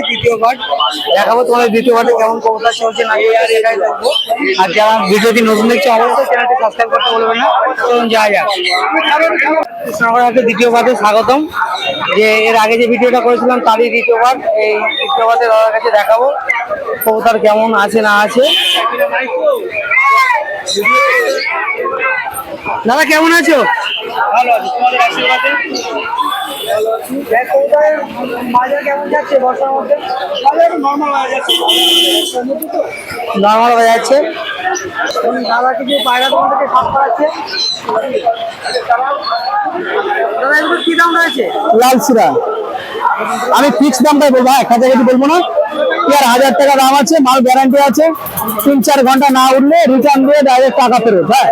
দ্বিতীয় পার্ট দেখাবো তোমাদের দ্বিতীয় দেখব। আর যারা নতুন না। দ্বিতীয় স্বাগতম। যে এর আগে যে ভিডিওটা করেছিলাম, তারই দ্বিতীয় এই দ্বিতীয় পার্টে দাদার কাছে দেখাবো। কবুতর কেমন আছে না আছে? দাদা কেমন আছো? ভালো আছি তোমাদের আশীর্বাদে? কেমন যাচ্ছে বর্ষার মধ্যে? বাজার নর্মাল হয়ে যাচ্ছে। নর্মাল হয়ে যাচ্ছে? দাদা কিছু পায়রা তোমাদেরকে সাফ করাচ্ছে দাদা এগুলো কি দাম রয়েছে লাল সিরা। আমি ফিক্স দামটাই বলব হ্যাঁ কাছাকাছি বলব না। আর হাজার টাকা দাম আছে মাল গ্যারান্টি আছে। তিন চার ঘণ্টা না উঠলে রিটার্ন দিয়ে ডাইরেক্ট টাকা ফেরত হ্যাঁ।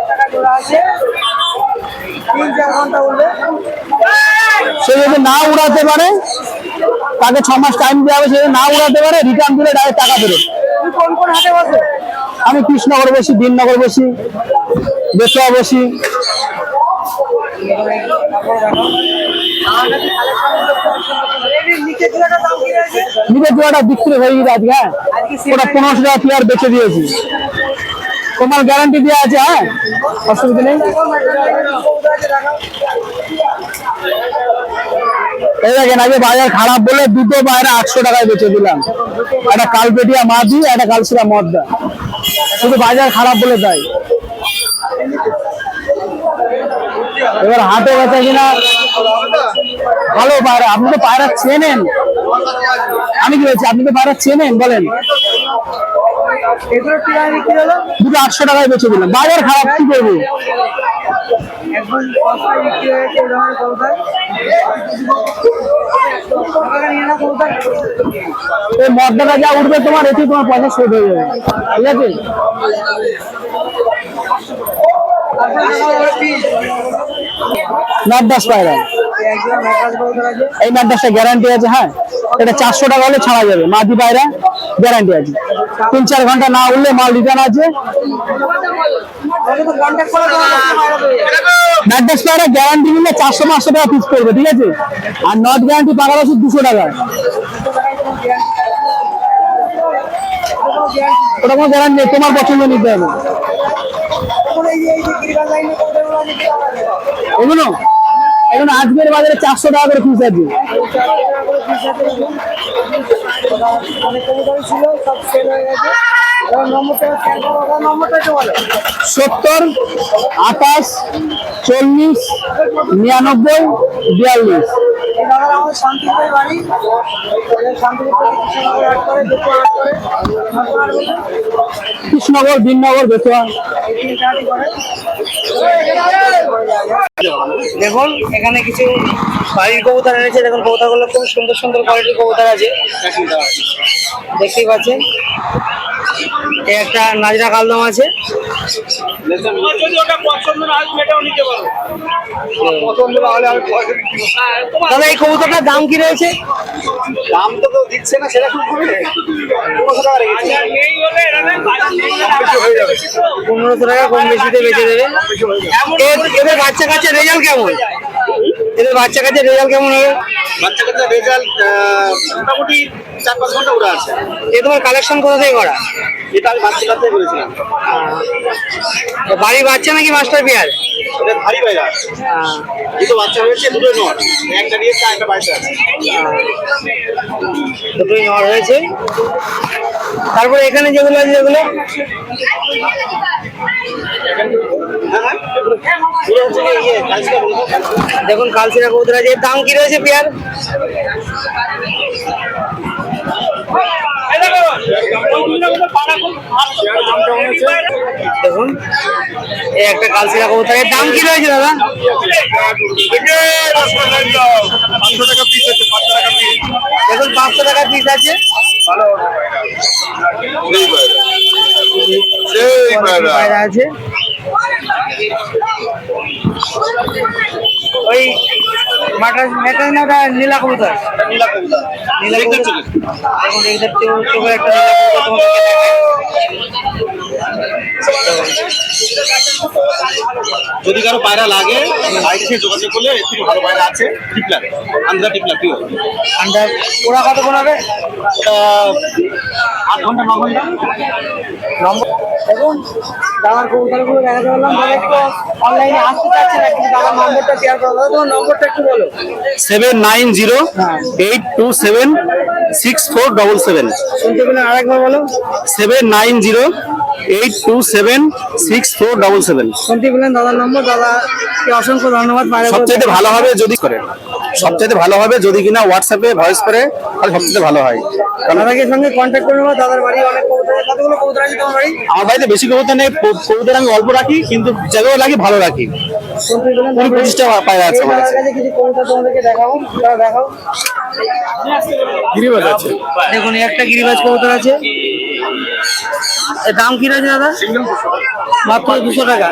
সে যদি না উড়াতে পারে তাকে ছ মাস টাইম দেওয়া হবে সে যদি না উড়াতে পারে রিটার্ন দিলে ডাইরেক্ট টাকা ফেরত। আমি কৃষ্ণনগর বসি দিননগর বসি বেতুয়া বসি। নিচে জোড়াটা বিক্রি হয়ে গেছে আজকে হ্যাঁ? ওটা পনেরোশো টাকা পেয়ার বেচে দিয়েছি। তোমার গ্যারান্টি দেওয়া আছে হ্যাঁ? অসুবিধা নেই। এই দেখেন আগে বাজার খারাপ বলে দুটো বাইরে আটশো টাকায় বেচে দিলাম। একটা কালপেটিয়া মাদি একটা কালসিরা মদ্দা। শুধু বাজার খারাপ বলে তাই। এবার হাটে বেচা কিনা? ভালো পায়রা, আপনি তো পায়রা চেনেন। আমি কি বলছি, আপনি তো পায়রা চেনেন, বলেন। দুটো আটশো টাকায় বেচে দিলাম। বাজার খারাপ, কি করব? এই মদ্দাটা যা উঠবে তোমার এতে তোমার পয়সা শোধ হয়ে যাবে। ঠিক আছে? ম্যাডাস পায়রা এই ম্যাডাসটা গ্যারান্টি আছে হ্যাঁ? এটা চারশো টাকা হলে ছাড়া যাবে, মাদি পায়রা গ্যারান্টি আছে। তিন চার ঘণ্টা না উঠলে মাল রিটার্ন আছে। ম্যাডাস পায়রা গ্যারান্টি নিলে চারশো পাঁচশো টাকা পিস করবে, ঠিক আছে? আর নট গ্যারান্টি পাকার দুশো টাকা। ওটা কোনো গ্যারান্টি নেই, তোমার পছন্দ নিতে হবে। তারপরে এগুলো আজকের বাজারে চারশো টাকা করে পিস আছে। সত্তর, আঠাশ, চল্লিশ, নিরানব্বই, বিয়াল্লিশ। কৃষ্ণনগর দিননগর বেতুয়া। দেখুন এখানে কিছু বাড়ির কবুতর এনেছে। দেখুন কবুতরগুলো খুব সুন্দর সুন্দর কোয়ালিটির কবুতর আছে। দেখতেই পাচ্ছেন। একটা নাজরা কালদম আছে। দাদা এই কবুতরটার দাম কি রয়েছে? দাম তো কেউ দিচ্ছে না সেটা খুব কমে পনেরোশো টাকা কম বেশিতে বেচে দেবে। এদের বাচ্চা কাচ্চা রেজাল্ট কেমন? এদের বাচ্চা কাচ্চা রেজাল্ট কেমন হবে? বাচ্চা কাচ্চা রেজাল্ট মোটামুটি চার পাঁচ ঘণ্টা উড়ে আছে। এ তোমার কালেকশন কোথা থেকে করা? এটা আমি বাচ্চা কাচ্চাই করেছিলাম। বাড়ির বাচ্চা নাকি মাস্টার পেয়ার এটা ভারী বাইরা দুটো বাচ্চা হয়েছে দুটো নট একটা নিয়েছে একটা বাড়িতে আছে। দুটোই নেওয়া হয়েছে। তারপরে এখানে যেগুলো আছে যেগুলো দেখুন কালচিরা কবুতর আছে এর দাম কি রয়েছে পেয়ার? দেখুন এই একটা কালচিরা কবুতর এর দাম কি রয়েছে দাদা? পাঁচশো টাকা পিস আছে। পাঁচশো টাকা পিস দেখুন পাঁচশো টাকা পিস আছে আছে। ওই মাটার মেটার না ওটা নীলা কবুতর। নীলা কবুতর। নীলা কবুতর। চোখের একটা নীলা কবুতর। যদি কারও পায়রা লাগে বাইরে এসে যোগাযোগ করলে থেকে ভালো পায়রা আছে টিপলার আন্দার টিপলার কি আন্ডার ওরা কতক্ষণ হবে? আট ঘণ্টা ন ঘণ্টা? নম্বর দেখুন দাদার কবুতরগুলো দেখাতে পারলাম তাহলে একটু অনলাইনে আসতে চাচ্ছে না কিন্তু দাদার নম্বরটা শেয়ার করো দাদা তোমার নম্বরটা একটু বলো। Seven nine zero eight two seven six four double seven. শুনতে পেলেন আরেকবার বলো। Seven nine zero eight two seven six four double seven. দাদার নম্বর? দাদা অসংখ্য ধন্যবাদ। সবচেয়ে ভালো হবে যদি করে। সবচাইতে ভালো হবে যদি কিনা হোয়াটসঅ্যাপে ভয়েস করে তাহলে সবচেয়ে ভালো হয়। দাদাকে সঙ্গে কন্ট্যাক্ট করে নেব দাদার বাড়ি অনেক কতগুলো কবুতর আছে তোমার বাড়ি? আমার বাড়িতে বেশি কবুতর নেই কবুতর আমি অল্প রাখি কিন্তু যেগুলো রাখি ভালো রাখি। কুড়ি পঁচিশটা পায়রা আছে আমার কাছে। কাছে কিছু কবুতর তোমাদেরকে দেখাবো দাদা দেখাও। গিরিবাজ আছে। দেখুন এই একটা গিরিবাজ কবুতর আছে। এর দাম কি রয়েছে দাদা? মাত্র দুশো টাকা।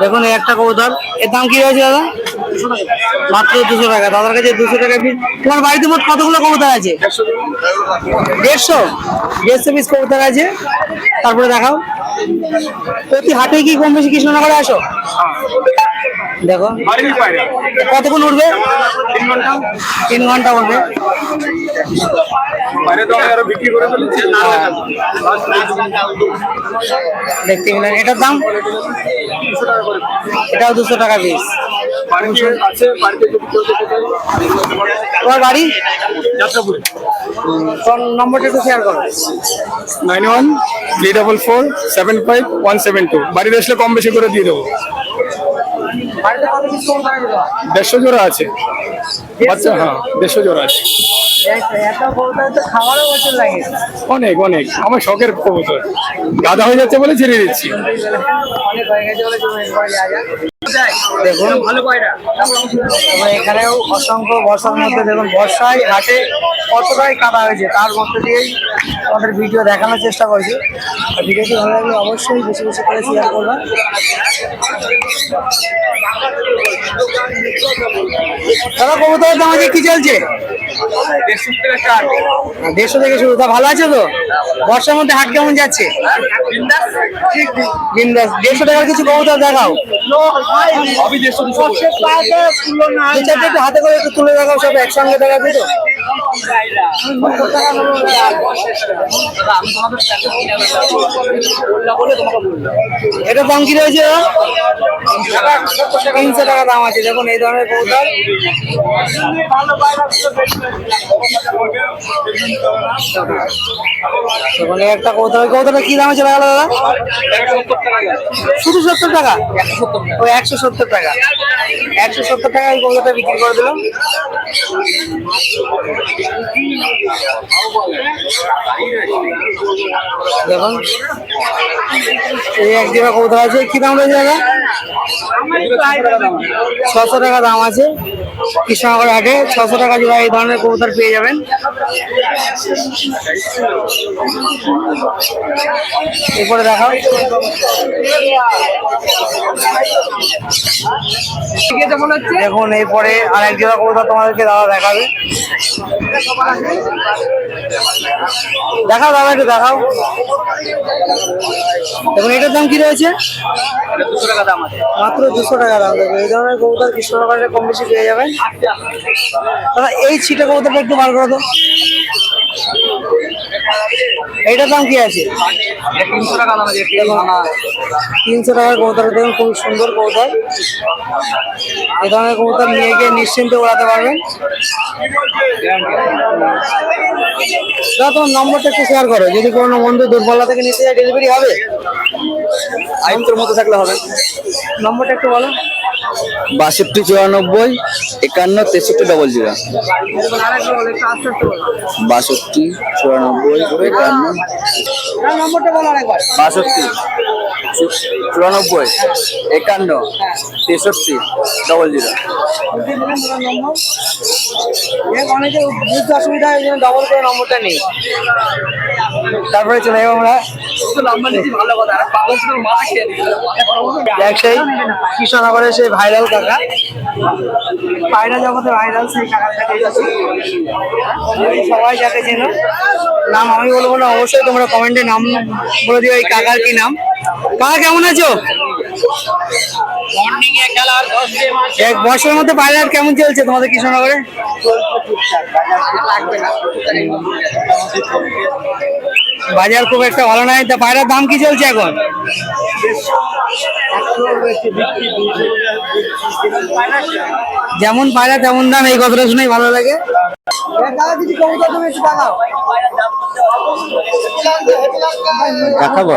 দেখুন একটা কবুতর। এর দাম কি রয়েছে দাদা? মাত্র দুশো টাকা। দাদার কাছে দুশো টাকা পিস তোমার বাড়িতে মোট কতগুলো কবুতর আছে? দেড়শো? দেড়শো পিস কবুতর আছে। তারপরে দেখাও। প্রতি হাটে কি কম বেশি কৃষ্ণনগরে আসো? দেখো। কতক্ষণ উঠবে? তিন ঘণ্টা উঠবে। দেখতে গেলেন এটার দাম? এটাও দুশো টাকা পিস তোমার বাড়ি? তোর নম্বরটা একটু শেয়ার করো। Nine one three double four seven five one seven two. বাড়িতে আসলে কম বেশি করে দিয়ে দেবো বাড়িতে কত পিস কবুতর আছে তোমার? দেড়শো জোড়া আছে। বাচ্চা হ্যাঁ দেড়শো জোড়া আছে। অনেক অনেক। আমার শখের কবুতর। গাদা হয়ে যাচ্ছে বলে ছেড়ে দিচ্ছি। হয়ে। দেখুন এখানেও অসংখ্য বর্ষার মধ্যে দেখুন বর্ষায় ঘাটে কতটাই কাদা হয়েছে তার মধ্যে দিয়েই আমাদের ভিডিও দেখানোর চেষ্টা করছি। আর ভিডিওটি ভালো লাগলে অবশ্যই বেশি বেশি করে শেয়ার করবেন। দাদা কবুতরের দাম আজকে কি চলছে? দেড়শো থেকে শুরু। তা ভালো আছে তো? বর্ষার মধ্যে হাট কেমন যাচ্ছে? বিন্দাস। দেড়শো টাকার কিছু কবুতর দেখাও। হাতে করে একটু তুলে সব একসঙ্গে দেখাবি তো এটার দাম কি রয়েছে তিনশো টাকা দাম আছে। দেখুন এই ধরনের দেখুন একটা কবুতর। ওই কি দামে চলে গেল দাদা শুধু সত্তর টাকা? ওই একশো সত্তর টাকা। একশো সত্তর টাকা এই কবুতরটা বিক্রি করে দিলাম। দেখুন, এই এক দিবা কবুতর আছে। কি দাম রয়েছে দাদা? ছশো টাকা দাম আছে। কৃষ্ণনগর হাটে ছশো টাকা জোড়া এই ধরনের কবুতর পেয়ে যাবেন। এরপরে দেখাও। দেখুন এরপরে আর এক জোড়া কবুতর তোমাদেরকে দাদা দেখাবে। দেখাও দাদা একটু দেখাও। দেখুন এটার দাম কি রয়েছে? মাত্র দুশো টাকা দাম। দেখুন এই ধরনের কবুতর কৃষ্ণনগরে কম বেশি পেয়ে যাবেন। দাদা এই ছিটে কবুতরটা একটু বার করে দাও। এইটার দাম কি আছে? তিনশো টাকা তিনশো টাকার কবুতর দেখুন খুব সুন্দর কবুতর। এই ধরনের কবুতর নিয়ে গিয়ে নিশ্চিন্তে ওড়াতে পারবেন। দাদা তোমার নম্বরটা একটু শেয়ার করো। যদি কোনো বন্ধু দুর্বলতা থেকে নিতে যায় ডেলিভারি হবে আইনটোর মতো থাকলে হবে। নম্বরটা একটু বলো। বাষট্টি চুরানব্বই একান্ন তেষট্টি ডবল জিরো বাষট্টি চুরানব্বই একান্ন। বাষট্টি। চুরানব্বই একান্ন তেষট্টি ডবল জিরো অনেকে বুঝতে অসুবিধা হয় ডবল করে নম্বরটা নেই। তারপরে চলে যাব আমরা। ব্যবসায়ী কৃষ্ণনগরের সেই ভাইরাল কাকা। পায়রা জগতে ভাইরাল সেই কাকার সবাই যাকে চেনো, নাম আমি বলব না, অবশ্যই তোমরা কমেন্টে নাম বলে দিও এই কাকার কি নাম। কাকা, কেমন আছো? এক বছরের মধ্যে বাজার কেমন চলছে তোমাদের কৃষ্ণনগরে? বাজার খুব একটা ভালো নয় তা পায়রার দাম কি চলছে এখন? যেমন পায়রা তেমন দাম। এই কথাটা শুনেই ভালো লাগে। দেখাবো?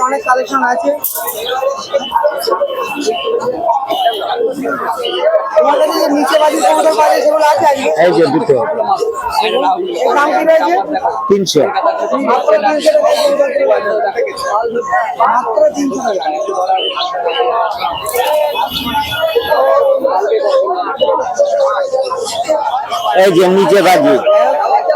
অনেক কালেকশন আছে তোমার কাছে নিচে বাজি যে দুটো। তিনশো। এই যে নিচে বাজি।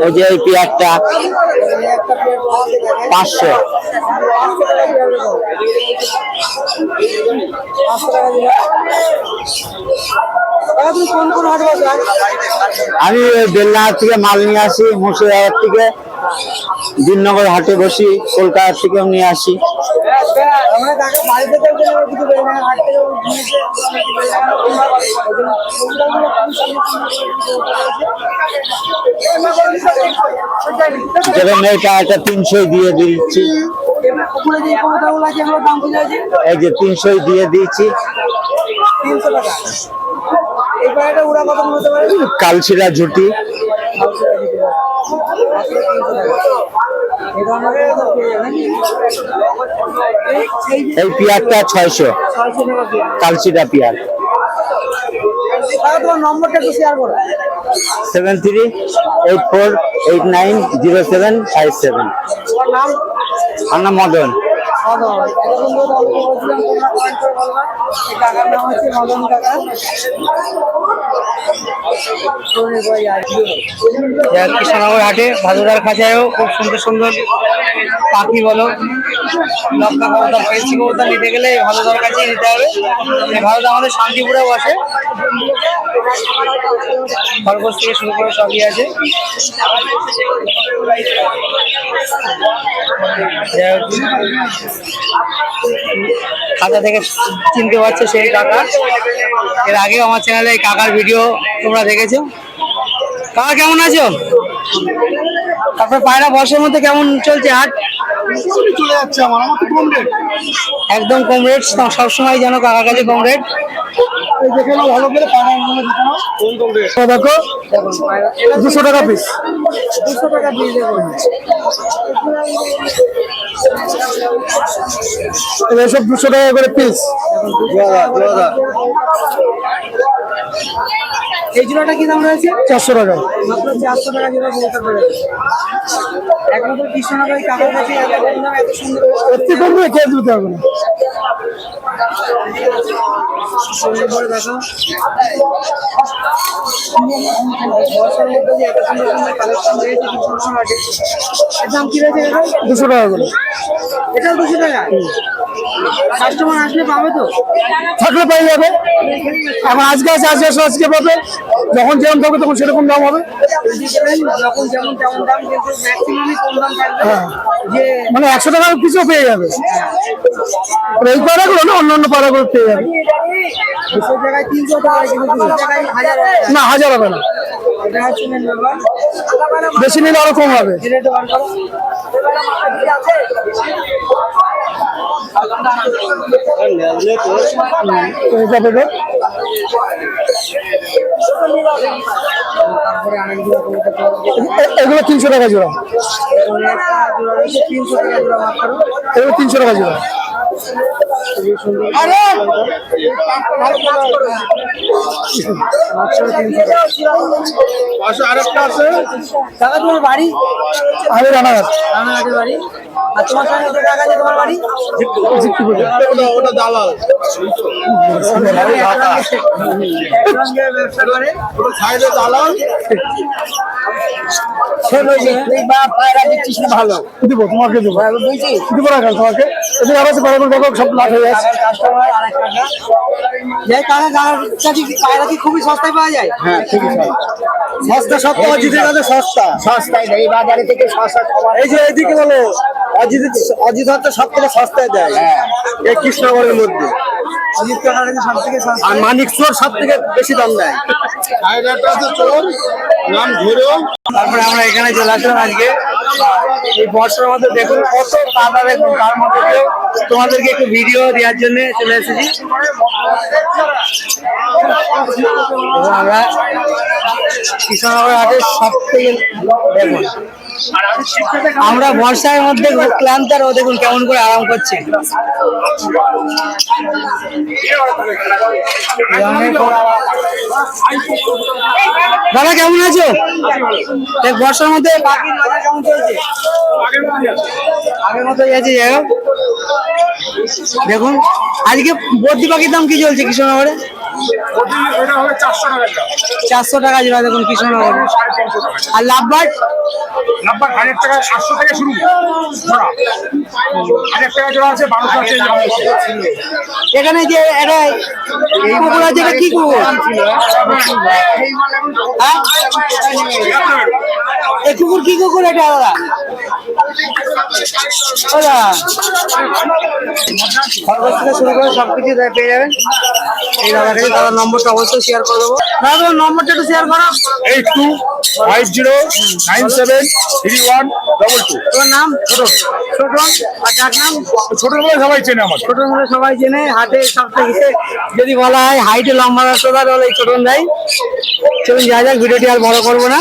ওই যে এই পেয়ারটা একটা পাঁচশো আমি ওই বেলনাহাট থেকে মাল নিয়ে আসি মুর্শিদাবাদ থেকে। দিননগর হাটে বসি কলকাতা থেকেও নিয়ে আসি। আমরা কাকে বাড়িতে চলতে গেলে কিছু বেড়ে না হাট থেকে নিয়েছে যেরকম এটা একটা তিনশো দিয়ে দিচ্ছি এই যে তিনশো দিয়ে দিয়েছি পারে? কালচিরা ঝুটি। এই পিয়ারটা ছয়শো। কালচিটা পিয়ার দিয়ে। কালচিরা পেয়ার। দাদা তোমার নম্বরটা একটু শেয়ার করো seven three eight four eight nine zero seven five seven আমার নাম মদন। কৃষ্ণনগর হাটে ভাদুদার খাঁচায়ও খুব সুন্দর সুন্দর পাখি বলো। লক্কা কবুতর পেয়েছি কবুতর নিতে গেলে এই ভাদুদার কাছেই নিতে হবে। ভাদুদা আমাদের শান্তিপুরে বসে। খরগোশ থেকে শুরু করে সবই আছে। যাই হোক, খাতা থেকে চিনতে পারছ সেই কাকা। এর আগেও আমার চ্যানেলে এই কাকার ভিডিও তোমরা দেখেছ। কাকা কেমন আছো? তারপর পায়রা বর্ষের মধ্যে কেমন চলছে হাট? চলে যাচ্ছে আমার আমার তো কম রেট একদম কম রেট সবসময় যেন কাকার কাছে কম রেট এই দেখে দুশো টাকা পিস দুশো টাকা দিয়ে দেবো এসব দুশো টাকা করে পিস এই জোড়াটা কি দাম রয়েছে? চারশো টাকা। মাত্র চারশো টাকা জোড়া কবুতর করে একমাত্র কৃষ্ণনগর কাকার কাছে এত এত কম খেয়ে দিতে হবে না? দুশো টাকা করে। এটাও দুশো টাকা। কাস্টমার আসলে পাবে তো? থাকলে পেয়ে যাবে। এখন আজকে আছে আজকে আসলে আজকে পাবে। যখন যেরকম থাকবে তখন সেরকম দাম হবে। যেমন হ্যাঁ। মানে একশো টাকার পিছু পেয়ে যাবে। এই পাড়াগুলো না অন্য অন্য পাড়াগুলো পেয়ে যাবে। না হাজার হবে না। বেশি নিলে আরও কম হবে রেটে বার করো এটা পেটো তারপরে অনেকগুলো কবুতর পাওয়া যাবে। এ- এগুলো তিনশো টাকা জোড়া। তিনশো টাকা জোড়া। এগুলো তিনশো টাকা তোমার বাড়ি? আমি রানাঘাট। রানাঘাটের বাড়ি। আর তোমার সঙ্গে যে কাকা তোমার বাড়ি? ওটা দালাল। ব্যবসা করে। দিচ্ছিস ভালো? দিব তোমাকে দেবো। দিব না তোমাকে? এদিকে আরও আছে বড় বড় দেখো সব লাখ হয়ে যাচ্ছে? কাস্টমার আরেক কাকা যে কাকা কাকার কাছে কি পায়রা কি খুবই সস্তায় পাওয়া যায়? হ্যাঁ ঠিক আছে সস্তা সস্তা অজিতের কাছে সস্তা। সস্তায় দেয় এই বাজারে থেকে সস্তা এই যে এইদিকে বলো অজিত অজিত হচ্ছে সব থেকে সস্তায় দেয়। এই কৃষ্ণনগরের মধ্যে। আর মানিক চোর সব থেকে বেশি দাম দেয়। চোর নাম ধরেও তারপরে আমরা এখানে চলে আসলাম আজকে। এই বর্ষার মধ্যে দেখুন কত কাদা দেখুন তার মধ্যে তোমাদেরকে একটু ভিডিও দেওয়ার জন্য চলে এসেছি। কৃষ্ণনগর হাটের সব থেকে দেখুন। আমরা বর্ষার মধ্যে ক্লান্ত আর দেখুন কেমন করে আরাম করছে। দাদা, কেমন আছো? এই বর্ষার মধ্যে আগের মতো। দেখুন, আজকে বর্দি পাখির দাম কি চলছে কৃষ্ণনগরে চারশো টাকা জোড়া দেখুন কৃষ্ণনগরে আর লাভবার্ড নাম্বার হাজার টাকা আটশো থেকে শুরু। জোড়া হাজার টাকা জোড়া আছে বারোশো আছে এখানে যে এটা কুকুর আছে এটা কি কুকুর? হ্যাঁ? এই কুকুর কি কুকুর এটা দাদা? খরগোশ থেকে শুরু করে সবকিছু পেয়ে যাবেন। এই দাদা থেকে দাদার নম্বরটা অবশ্যই শেয়ার করে দেবো। দাদা তোমার নম্বরটা একটু শেয়ার করো। Eight two five zero nine seven three one double two. তোমার নাম? ছোট। ছোট আর নাম? সবাই চেনে ছোট সবাই থেকে যদি বলা হয় হাইটে লম্বা রাস্তা তাহলে এই ছোটন যাই চলুন যা যাক ভিডিওটি আর বড় করব না।